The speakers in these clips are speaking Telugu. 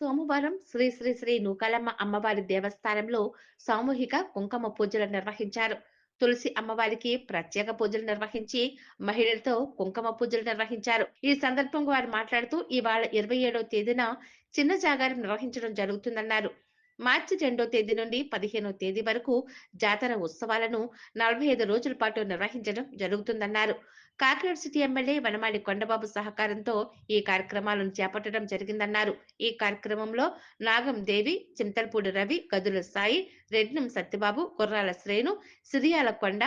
సోమవారం శ్రీ శ్రీ శ్రీ నూకాలమ్మ అమ్మవారి దేవస్థానంలో సామూహిక కుంకుమ పూజలు నిర్వహించారు. తులసి అమ్మవారికి ప్రత్యేక పూజలు నిర్వహించి మహిళలతో కుంకుమ పూజలు నిర్వహించారు. ఈ సందర్భంగా వారు మాట్లాడుతూ ఇవాళ ఇరవై ఏడవ తేదీన చిన్న జాగారం నిర్వహించడం జరుగుతుందన్నారు. మార్చి రెండో తేదీ నుండి పదిహేనో తేదీ వరకు జాతర ఉత్సవాలను నలభై ఐదు రోజుల పాటు నిర్వహించడం జరుగుతుందన్నారు. కాకినాడ సిటీ ఎమ్మెల్యే వనమాలి కొండబాబు సహకారంతో ఈ కార్యక్రమాలను చేపట్టడం జరిగిందన్నారు. ఈ కార్యక్రమంలో నాగం దేవి చింతలపూడి రవి గదుల సాయి రెడ్నం సత్యబాబు కుర్రాల శ్రేణు సిరియాల కొండ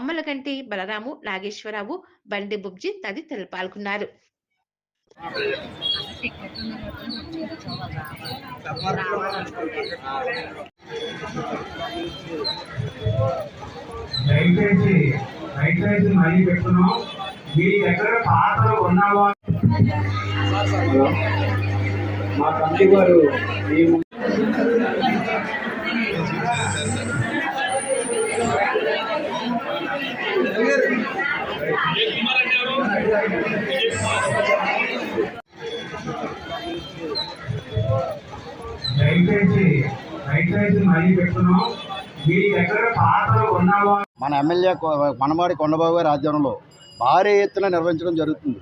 అమ్మలగంటి బలరాము నాగేశ్వరరావు బండి బుబ్జి తదితరులు పాల్గొన్నారు. దయచేసి దయచేసి మళ్ళీ పెట్టున్నాం మీ దగ్గర పాత్రలు ఉన్నావా మా తండ్రి గారు దయచేసి దయచేసి మీ దగ్గర పాత్రలు ఉన్నావా మన ఎమ్మెల్యే మనమాడి కొండబాబు గారి ఆధ్వర్యంలో భారీ ఎత్తున నిర్వహించడం జరుగుతుంది.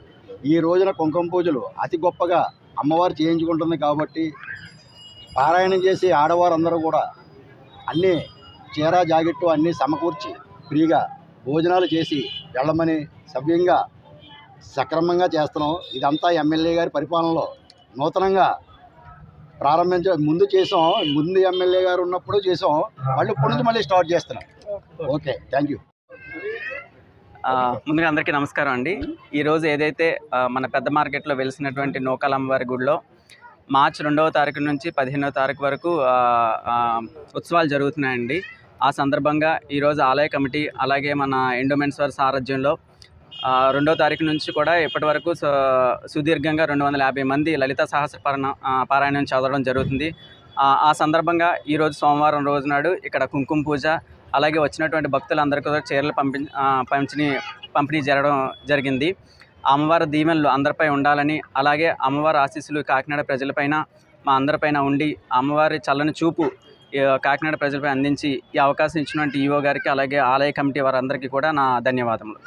ఈ రోజున కుంకుమ పూజలు అతి గొప్పగా అమ్మవారు చేయించుకుంటుంది కాబట్టి పారాయణం చేసి ఆడవారు అందరూ కూడా అన్నీ చీర జాకెట్టు అన్నీ సమకూర్చి ఫ్రీగా భోజనాలు చేసి వెళ్ళమని సవ్యంగా సక్రమంగా చేస్తున్నాం. ఇదంతా ఎమ్మెల్యే గారి పరిపాలనలో నూతనంగా ప్రారంభించ ముందు చేసాం ముందు ఎమ్మెల్యే గారు ఉన్నప్పుడు చేసాం మళ్ళీ ఇప్పుడు నుంచి మళ్ళీ స్టార్ట్ చేస్తున్నాం. Okay thank you. ముందుగా అందరికీ నమస్కారం అండి. ఈరోజు ఏదైతే మన పెద్ద మార్కెట్లో వెలిసినటువంటి నూకాలమ్మవారి గుడిలో మార్చి రెండవ తారీఖు నుంచి పదిహేనవ తారీఖు వరకు ఉత్సవాలు జరుగుతున్నాయండి. ఆ సందర్భంగా ఈరోజు ఆలయ కమిటీ అలాగే మన ఎండోమెంట్స్ వారి సారథ్యంలో రెండో తారీఖు నుంచి కూడా ఇప్పటి వరకు సుదీర్ఘంగా రెండు వందల యాభై మంది లలిత సహస్ర పారాయణం చదవడం జరుగుతుంది. ఆ, సందర్భంగా ఈరోజు సోమవారం రోజు నాడు ఇక్కడ కుంకుమ పూజ అలాగే వచ్చినటువంటి భక్తులందరికీ కూడా చీరలు పంపి ఆ, పంపిణీ పంపిణీ జరగడం జరిగింది. అమ్మవారి దీవెనలు అందరిపై ఉండాలని అలాగే అమ్మవారి ఆశీస్సులు కాకినాడ ప్రజలపైన మా అందరిపైన ఉండి అమ్మవారి చల్లని చూపు కాకినాడ ప్రజలపై అందించి ఈ అవకాశం ఇచ్చినటువంటి ఈఓ గారికి అలాగే ఆలయ కమిటీ వారందరికీ కూడా నా ధన్యవాదములు.